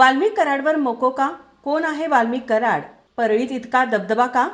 वाल्मिक कराडवर मोकोका कोण आहे वाल्मिक कराड? परळीत इतका दबदबा का?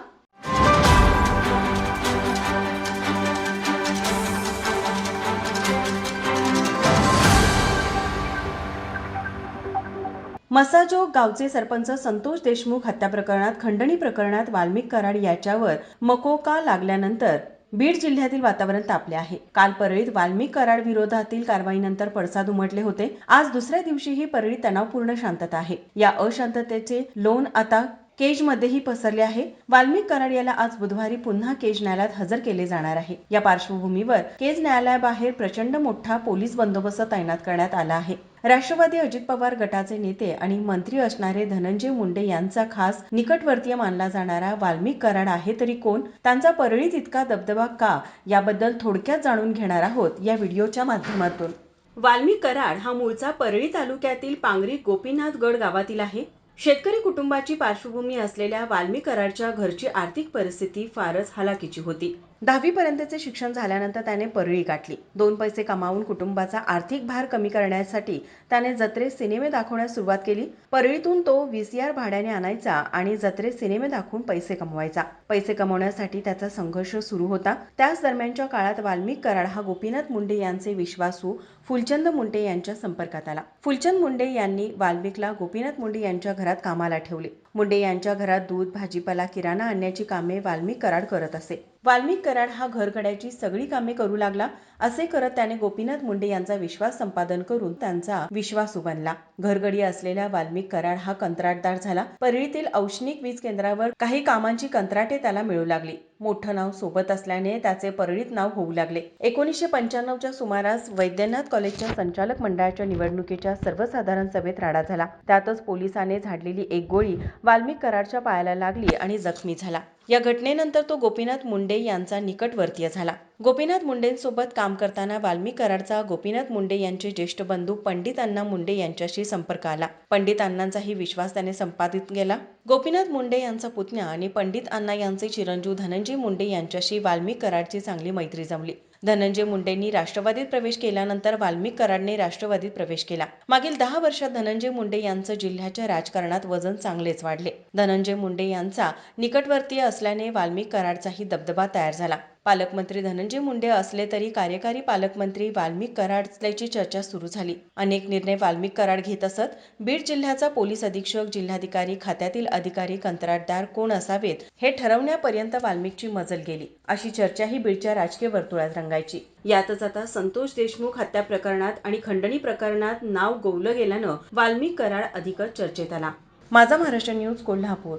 मसाजोग गावचे सरपंच संतोष देशमुख हत्या प्रकरणात खंडणी प्रकरणात वाल्मिक कराड याच्यावर मकोका लागल्यानंतर बीड जिल्ह्यातील वातावरण तापले आहे. काल परळीत वाल्मिक कराड विरोधातील कारवाईनंतर पडसाद उमटले होते. आज दुसऱ्या दिवशीही परळीत तणावपूर्ण शांतता आहे. या अशांततेचे लोन आता केजमध्येही पसरले आहे. वाल्मिक कराड याला आज बुधवारी पुन्हा केज न्यायालयात हजर केले जाणार आहे. या पार्श्वभूमीवर केज न्यायालयाबाहेर प्रचंड मोठा पोलीस बंदोबस्त तैनात करण्यात आला आहे. राष्ट्रवादी अजित पवार गटाचे नेते आणि मंत्री असणारे धनंजय मुंडे यांचा खास निकटवर्तीय मानला जाणारा वाल्मिक कराड आहे तरी कोण? त्यांचा परळीत इतका दबदबा का? याबद्दल थोडक्यात जाणून घेणार आहोत या व्हिडिओच्या माध्यमातून. वाल्मिक कराड हा मूळचा परळी तालुक्यातील पांगरी गोपीनाथ गड गावातील आहे. शेतकरी कुटुंबाची पार्श्वभूमी असलेल्या वाल्मिक कराडच्या घरची आर्थिक परिस्थिती फारच हलाखीची होती. दहावीपर्यंतचे शिक्षण झाल्यानंतर त्याने परळी गाठली. दोन पैसे कमावून कुटुंबाचा आर्थिक भार कमी करण्यासाठी त्याने जत्रेत सिनेमे दाखवण्यास सुरुवात केली. परळीतून तो व्हीसीआर भाड्याने आणायचा आणि जत्रेत सिनेमे दाखवून पैसे कमवायचा. पैसे कमवण्यासाठी त्याचा संघर्ष सुरू होता. त्याच दरम्यानच्या काळात वाल्मिक कराड हा गोपीनाथ मुंडे यांचे विश्वासू फुलचंद मुंडे यांच्या संपर्कात आला. फुलचंद मुंडे यांनी वाल्मिकला गोपीनाथ मुंडे यांच्या घरात कामाला ठेवले. मुंडे यांच्या घरात दूध भाजीपाला किराणा आणण्याची कामे वाल्मिक कराड करत असे. वाल्मिक कराड हा घरगड्याची सगळी कामे करू लागला असे करत त्याने गोपीनाथ मुंडे यांचा विश्वास संपादन करून त्यांचा विश्वासू बनला घरगडी असलेल्या वाल्मिक कराड हा कंत्राटदार झाला. परळीतील औष्णिक वीज केंद्रावर काही कामांची कंत्राटे त्याला मिळू लागली. मोठं नाव सोबत असल्याने त्याचे परळीत नाव होऊ लागले. एकोणीसशे पंच्याण्णवच्या सुमारास वैद्यनाथ कॉलेजच्या संचालक मंडळाच्या निवडणुकीच्या सर्वसाधारण सभेत राडा झाला. त्यातच पोलिसाने झाडलेली एक गोळी वाल्मिक कराडच्या पायाला लागली आणि जखमी झाला. या घटनेनंतर तो गोपीनाथ मुंडे यांचा निकटवर्तीय झाला. गोपीनाथ मुंडेंसोबत काम करताना वाल्मी कराडचा गोपीनाथ मुंडे यांचे ज्येष्ठ बंधू पंडित अण्णा मुंडे यांच्याशी संपर्क आला. पंडित अण्णांचाही विश्वास त्याने संपादित केला. गोपीनाथ मुंडे यांचा पुतण्या आणि पंडित अण्णा यांचे चिरंजीव धनंजय मुंडे यांच्याशी वाल्मी कराडची चांगली मैत्री जमली. धनंजय मुंडेंनी राष्ट्रवादीत प्रवेश केल्यानंतर वाल्मिक कराडने राष्ट्रवादीत प्रवेश केला. मागील दहा वर्षात धनंजय मुंडे यांचं जिल्ह्याच्या राजकारणात वजन चांगलेच वाढले. धनंजय मुंडे यांचा निकटवर्तीय असल्याने वाल्मिक कराडचाही दबदबा तयार झाला. पालकमंत्री धनंजय मुंडे असले तरी कार्यकारी पालकमंत्री वाल्मिक कराड असल्याची चर्चा सुरू झाली. अनेक निर्णय वाल्मिक कराड घेत असत. बीड जिल्ह्याचा पोलीस अधीक्षक जिल्हाधिकारी खात्यातील अधिकारी कंत्राटदार कोण असावेत हे ठरवण्यापर्यंत वाल्मिकची मजल गेली. अशी चर्चाही बीडच्या राजकीय वर्तुळात रंगायची. यातच आता संतोष देशमुख हत्या प्रकरणात आणि खंडणी प्रकरणात नाव गोवलं गेल्यानं वाल्मिक कराड अधिकच चर्चेत आला. माझा महाराष्ट्र न्यूज कोल्हापूर.